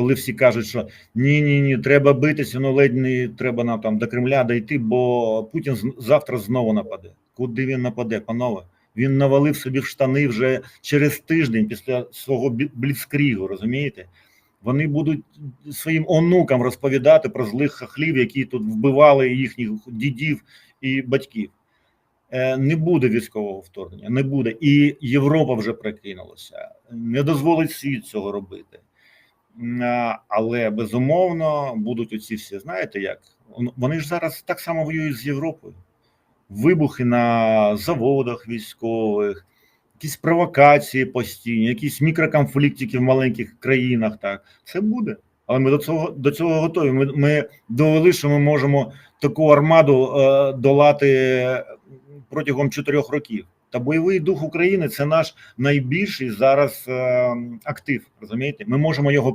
коли всі кажуть, що ні, ні, ні, треба битися, ну ледь не треба нам там до Кремля дійти, бо Путін завтра знову нападе. Куди він нападе, панове? Він навалив собі в штани вже через тиждень після свого бліцкрігу, розумієте? Вони будуть своїм онукам розповідати про злих хахлів, які тут вбивали їхніх дідів і батьків. Е, Не буде військового вторгнення, не буде. І Європа вже прикинулася, не дозволить світ цього робити. Але безумовно будуть оці всі, знаєте як? Вони ж зараз так само воюють з Європою. Вибухи на заводах військових, якісь провокації постійні, якісь мікроконфліктики в маленьких країнах. Так, це буде. Але ми до цього до цього готові. Ми, ми довели, що ми можемо таку армаду е, долати протягом чотирьох років. Та бойовий дух України це наш найбільший зараз е, актив. Розумієте? Ми можемо його